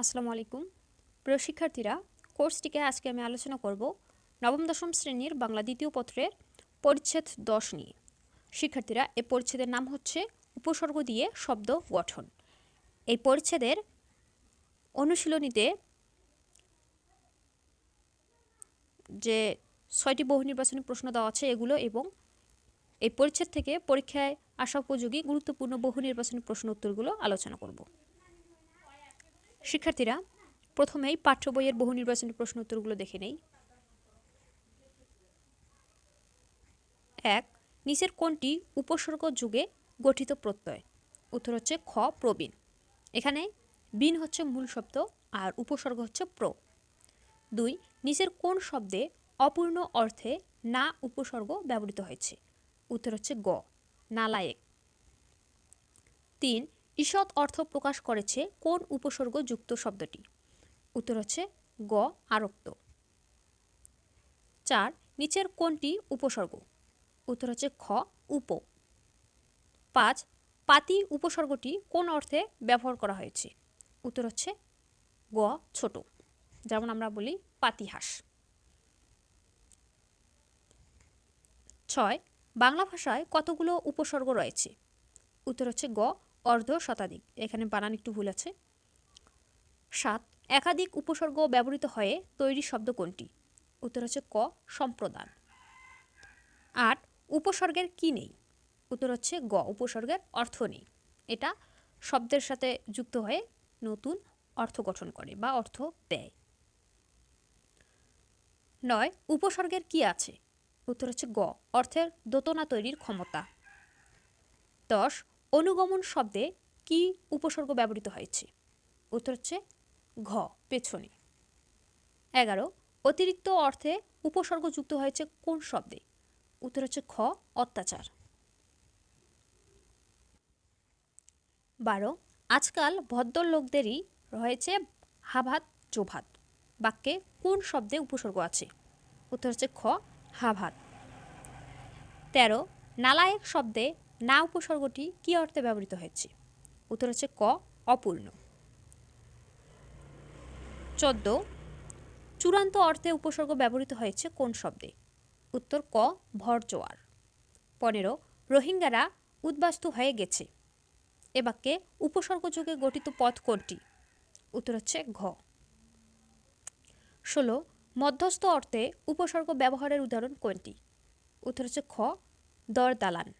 আসসালামু আলাইকুম। প্রিয় শিক্ষার্থীরা, কোর্সটিকে আজকে আমি আলোচনা করব নবম দশম শ্রেণির বাংলা দ্বিতীয় পত্রের পরিচ্ছেদ দশ নিয়ে। শিক্ষার্থীরা এই পরিচ্ছেদের নাম হচ্ছে উপসর্গ দিয়ে শব্দ গঠন। এই পরিচ্ছেদের অনুশীলনীতে যে ছয়টি বহু নির্বাচনী প্রশ্ন দেওয়া আছে, এগুলো এবং এই পরিচ্ছেদ থেকে পরীক্ষায় আসা উপযোগী গুরুত্বপূর্ণ বহু নির্বাচনী প্রশ্ন উত্তরগুলো আলোচনা করব। শিক্ষার্থীরা, প্রথমেই পাঠ্য বইয়ের বহু নির্বাচনী প্রশ্ন উত্তরগুলো দেখে নেই। এক, নিচের কোনটি উপসর্গ যুগে গঠিত প্রত্যয়? উত্তর হচ্ছে খ, প্রবীণ। এখানে বিন হচ্ছে মূল শব্দ আর উপসর্গ হচ্ছে প্র। দুই, নিচের কোন শব্দে অপূর্ণ অর্থে না উপসর্গ ব্যবহৃত হয়েছে? উত্তর হচ্ছে গ, নালায়েক। তিন ঈষৎ অর্থ প্রকাশ করেছে কোন উপসর্গ যুক্ত শব্দটি? উত্তর হচ্ছে গ, আরক্ত। চার, নিচের কোনটি উপসর্গ? উত্তর হচ্ছে খ, উপ। পাঁচ, পাতি উপসর্গটি কোন অর্থে ব্যবহার করা হয়েছে? উত্তর হচ্ছে গ, ছোট। যেমন আমরা বলি পাতিহাস। ছয়, বাংলা ভাষায় কতগুলো উপসর্গ রয়েছে? উত্তর হচ্ছে গ অর্ধ শতাধিক। এখানে বানান একটু ভুল আছে। সাত, একাধিক উপসর্গ ব্যবহৃত হয়ে তৈরি শব্দ কোনটি? উত্তর হচ্ছে ক, সম্প্রদান। আট, উপসর্গের কি নেই? উত্তর হচ্ছে গ, উপসর্গের অর্থ নেই। এটা শব্দের সাথে যুক্ত হয়ে নতুন অর্থ গঠন করে বা অর্থ দেয়। নয়, উপসর্গের কি আছে? উত্তর হচ্ছে গ, অর্থের দোতনা তৈরির ক্ষমতা। দশ অনুগমন শব্দে কি উপসর্গ ব্যবহৃত হয়েছে? উত্তর হচ্ছে ঘ, পেছনে। এগারো, অতিরিক্ত অর্থে উপসর্গ যুক্ত হয়েছে কোন শব্দে? উত্তর হচ্ছে খ, অত্যাচার। বারো, আজকাল ভদ্রলোকদেরই রয়েছে হাভাত জোভাত। বাক্যে কোন শব্দে উপসর্গ আছে? উত্তর হচ্ছে খ, হাভাত। তেরো, নালায়েক শব্দে না উপসর্গটি কি অর্থে ব্যবহৃত হয়েছে? উত্তর হচ্ছে ক, অপূর্ণ। চোদ্দ, চূড়ান্ত অর্থে উপসর্গ ব্যবহৃত হয়েছে কোন শব্দে? উত্তর ক ভরজোয়ার পনেরো, রোহিঙ্গারা উদ্বাস্তু হয়ে গেছে। এ বাক্যে উপসর্গ যুগে গঠিত পথ কোনটি? উত্তর হচ্ছে ঘ। ষোলো, মধ্যস্থ অর্থে উপসর্গ ব্যবহারের উদাহরণ কোনটি? উত্তর হচ্ছে খ দর দালান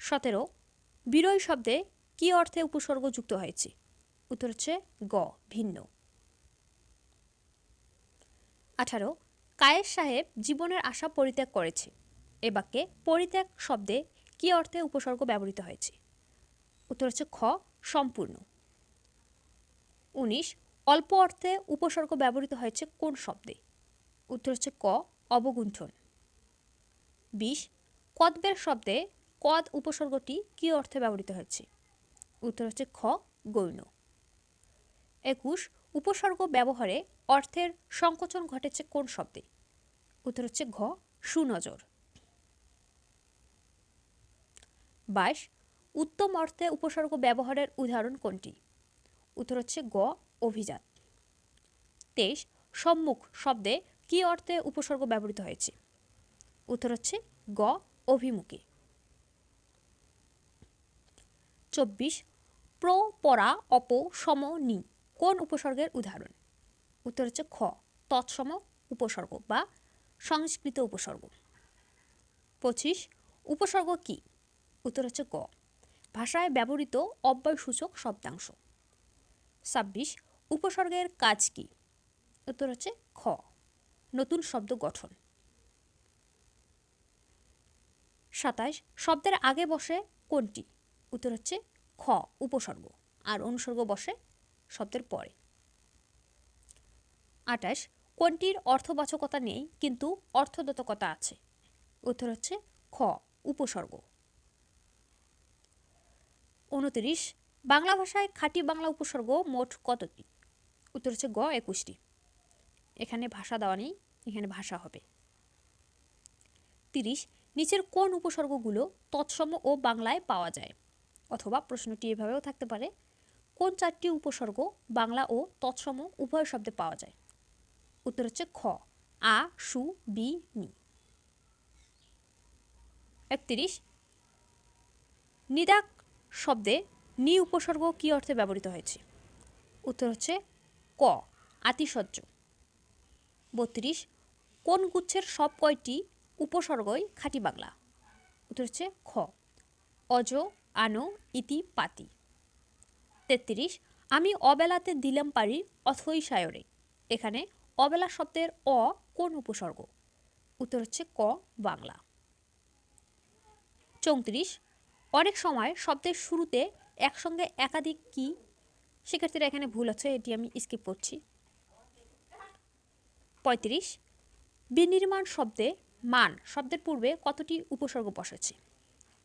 সতেরো, বিরয় শব্দে কি অর্থে উপসর্গ যুক্ত হয়েছে? উত্তর হচ্ছে গ, ভিন্ন। আঠারো, কায়েস সাহেব জীবনের আশা পরিত্যাগ করেছে। এ বাক্যে পরিত্যাগ শব্দে কি অর্থে উপসর্গ ব্যবহৃত হয়েছে? উত্তর হচ্ছে খ, সম্পূর্ণ। উনিশ, অল্প অর্থে উপসর্গ ব্যবহৃত হয়েছে কোন শব্দে? উত্তর হচ্ছে ক, অবগুণ্ঠন। বিশ, কদবের শব্দে কদ উপসর্গটি কী অর্থে ব্যবহৃত হয়েছে? উত্তর হচ্ছে খ, গৌণ। একুশ, উপসর্গ ব্যবহারে অর্থের সংকোচন ঘটেছে কোন শব্দে? উত্তর হচ্ছে ঘ, সুনজর। বাইশ, উত্তম অর্থে উপসর্গ ব্যবহারের উদাহরণ কোনটি? উত্তর হচ্ছে গ, অভিজাত। তেইশ, সম্মুখ শব্দে কি অর্থে উপসর্গ ব্যবহৃত হয়েছে? উত্তর হচ্ছে গ, অভিমুখে। চব্বিশ, প্র পরা অপ, সম, নি, কোন উপসর্গের উদাহরণ? উত্তর হচ্ছে খ, তৎসম উপসর্গ বা সংস্কৃত উপসর্গ। পঁচিশ, উপসর্গ কি? উত্তর হচ্ছে ক ভাষায় ব্যবহৃত অব্যয়সূচক শব্দাংশ। ছাব্বিশ, উপসর্গের কাজ কি? উত্তর হচ্ছে খ, নতুন শব্দ গঠন। সাতাশ, শব্দের আগে বসে কোনটি? উত্তর হচ্ছে খ, উপসর্গ। আর অনুসর্গ বসে শব্দের পরে। আটাশ কোনটির অর্থবাচকতা নেই, কিন্তু অর্থদতকতা আছে? উত্তর হচ্ছে খ, উপসর্গ। উনত্রিশ, বাংলা ভাষায় খাঁটি বাংলা উপসর্গ মোট কতটি? উত্তর হচ্ছে গ, একুশটি। এখানে ভাষা দেওয়া নেই, এখানে ভাষা হবে। তিরিশ, নিচের কোন উপসর্গগুলো তৎসম ও বাংলায় পাওয়া যায়? অথবা প্রশ্নটি এভাবেও থাকতে পারে, কোন চারটি উপসর্গ বাংলা ও তৎসম উভয় শব্দে পাওয়া যায়? উত্তর হচ্ছে খ, আ, সু, বি নি একত্রিশ, নিদাক শব্দে নি উপসর্গ কী অর্থে ব্যবহৃত হয়েছে? উত্তর হচ্ছে ক, আতিশয্য। বত্রিশ, কোন গুচ্ছের সব কয়টি উপসর্গই খাঁটি বাংলা? উত্তর হচ্ছে খ, অজ আনো ইতি পাতি। তেত্রিশ, আমি অবেলাতে দিলাম পারি অথই সায়রে। এখানে অবেলা শব্দের অ কোন উপসর্গ? উত্তর হচ্ছে ক, বাংলা। চৌত্রিশ, অনেক সময় শব্দের শুরুতে একসঙ্গে একাধিক কি? শিক্ষার্থীরা এখানে ভুল আছে, এটি আমি স্কিপ করছি। পঁয়ত্রিশ, বিনির্মাণ শব্দে মান শব্দের পূর্বে কতটি উপসর্গ বসেছে?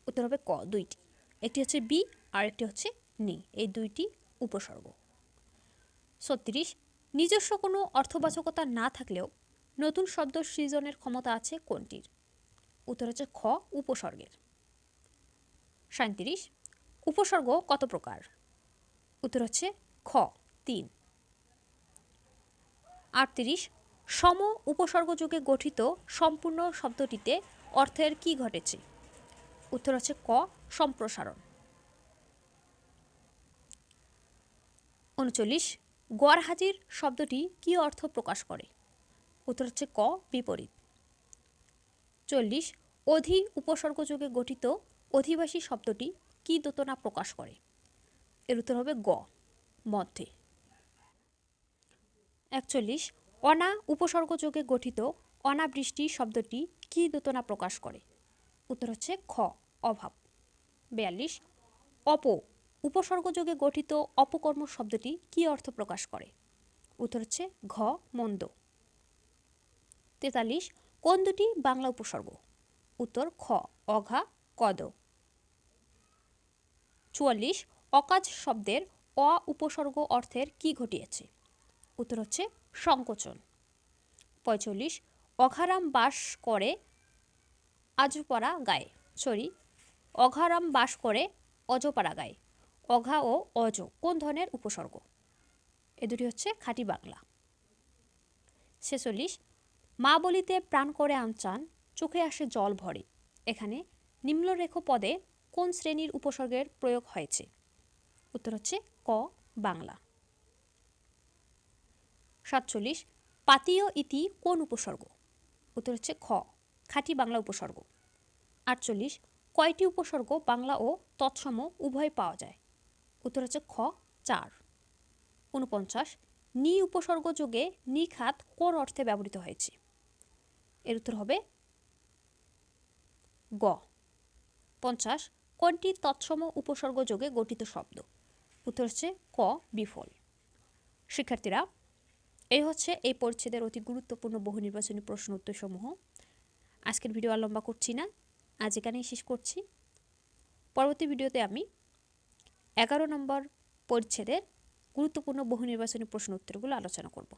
উত্তর হবে ক, দুইটি। একটি হচ্ছে বি আর একটি হচ্ছে নি। এই দুইটি উপসর্গ। ছত্রিশ, নিজস্ব কোনো অর্থবাচকতা না থাকলেও নতুন শব্দ সৃজনের ক্ষমতা আছে কোনটির? উত্তর হচ্ছে খ, উপসর্গের। সাঁত্রিশ উপসর্গ কত প্রকার? উত্তর হচ্ছে খ, তিন। আটত্রিশ, সম উপসর্গ যুগে গঠিত সম্পূর্ণ শব্দটিতে অর্থের কি ঘটেছে? উত্তর হচ্ছে ক, সম্প্রসারণ। উনচল্লিশ, গড় হাজির শব্দটি কি অর্থ প্রকাশ করে? উত্তর হচ্ছে ক, বিপরীত। চল্লিশ অধি উপসর্গ যুগে গঠিত অধিবাসী শব্দটি কি দোতনা প্রকাশ করে? এর উত্তর হবে গ, মধ্যে। একচল্লিশ, অনা উপসর্গ যোগে গঠিত অনাবৃষ্টি শব্দটি কি দোতনা প্রকাশ করে? উত্তর হচ্ছে খ, অভাব। বিয়াল্লিশ, অপ উপসর্গযোগে গঠিত অপকর্ম শব্দটি কি অর্থ প্রকাশ করে? উত্তর হচ্ছে ঘ, মন্দ। তেতাল্লিশ, কোন দুটি বাংলা উপসর্গ? উত্তর খ, অঘা, কদ। চুয়াল্লিশ, অকাজ শব্দের অ উপসর্গ অর্থের কি ঘটিয়েছে? উত্তর হচ্ছে সংকোচন। পঁয়তাল্লিশ অঘারাম বাস করে আজপাড়া গায়ে। সরি, অঘারাম বাস করে অজপাড়া গায়ে। অঘা ও অজ কোন ধরনের উপসর্গ? এ দুটি হচ্ছে খাঁটি বাংলা। ছেচল্লিশ, মা বলিতে প্রাণ করে আনচান, চোখে আসে জল ভরে। এখানে নিম্নরেখ পদে কোন শ্রেণির উপসর্গের প্রয়োগ হয়েছে? উত্তর হচ্ছে ক, বাংলা। সাতচল্লিশ, পাতীয় ইতি কোন উপসর্গ? উত্তর হচ্ছে খ। খাঁটি বাংলা উপসর্গ। আটচল্লিশ, কয়টি উপসর্গ বাংলা ও তৎসম উভয় পাওয়া যায়? উত্তর হচ্ছে খ, চার। উনপঞ্চাশ নি উপসর্গ যোগে নিখাত কোন অর্থে ব্যবহৃত হয়েছে? এর উত্তর হবে গ। পঞ্চাশ, কোনটি তৎসম উপসর্গ যোগে গঠিত শব্দ? উত্তর হচ্ছে ক, বিফল। শিক্ষার্থীরা, এই হচ্ছে এই পরিচ্ছেদের অতি গুরুত্বপূর্ণ বহু নির্বাচনী প্রশ্ন উত্তরসমূহ। আজকের ভিডিও আর লম্বা করছি না। আজ এখানেই শেষ করছি। পরবর্তী ভিডিওতে আমি এগারো নম্বর পরিচ্ছেদের গুরুত্বপূর্ণ বহু নির্বাচনী প্রশ্ন উত্তরগুলো আলোচনা করব।